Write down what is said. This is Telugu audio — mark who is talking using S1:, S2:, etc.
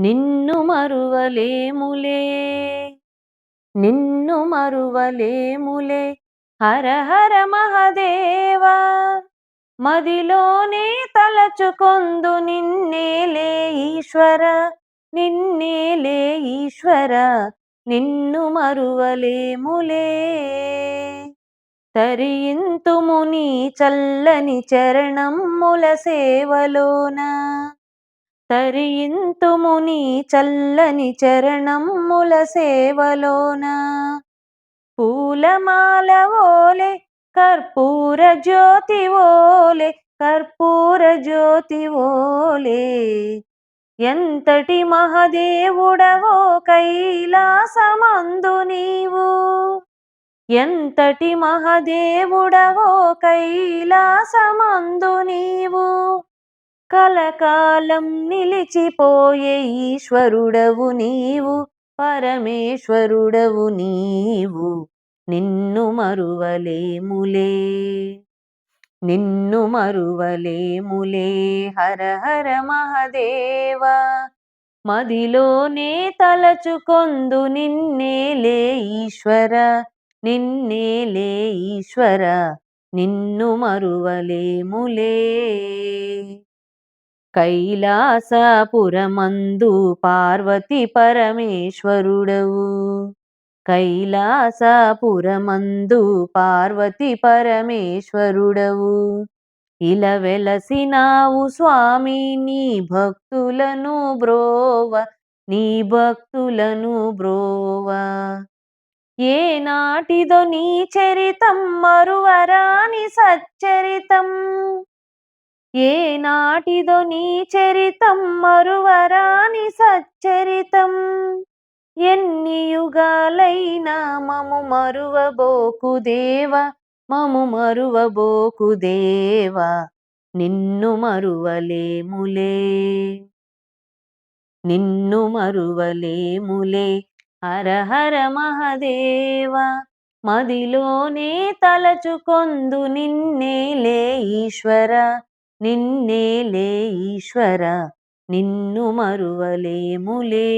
S1: నిన్ను మరువలేములే. నిన్ను మరువలేములే. హర హర మహదేవా మదిలోనే తలచుకొందు నిన్నేలే ఈశ్వర నిన్నేలే ఈశ్వర నిన్ను మరువలేములే. తరియింతుము నీ చల్లని చరణముల సేవలోనా. తరియింతుముని చల్లని చరణముల సేవలోన. పూలమాల ఓలే కర్పూర జ్యోతి ఓలే కర్పూర జ్యోతి ఓలే. ఎంతటి మహదేవుడవో కైలాసమందు నీవు. ఎంతటి మహదేవుడవో కైలాసమందు నీవు. కలకాలం నిలిచిపోయే ఈశ్వరుడవు నీవు పరమేశ్వరుడవు నీవు. నిన్ను మరువలేములే నిన్ను మరువలేములే హర హర మహదేవ. మదిలోనే తలచుకొందు నిన్నేలే ఈశ్వర నిన్నేలే ఈశ్వర. నిన్ను మరువలేములే. కైలాసపురమందు పార్వతి పరమేశ్వరుడవు. కైలాసపురమందు పార్వతి పరమేశ్వరుడవు. ఇలా వెలసినావు స్వామి నీ భక్తులను బ్రోవ నీ భక్తులను బ్రోవ. ఏ నాటిదో నీ చరితం మరువరాని సచ్చరితం. ఏ నాటిదో నీ చరితం మరువరాని సచ్చరితం. ఎన్ని యుగాలైనా మము మరువబోకు దేవ మము మరువబోకు దేవ నిన్ను మరువలేములే. నిన్ను మరువలేములే హర హర మహదేవ మదిలోనే తలచుకొందు నిన్నేలే ఈశ్వర. నిన్నేలే ఈశ్వర నిన్ను మరువలేములే.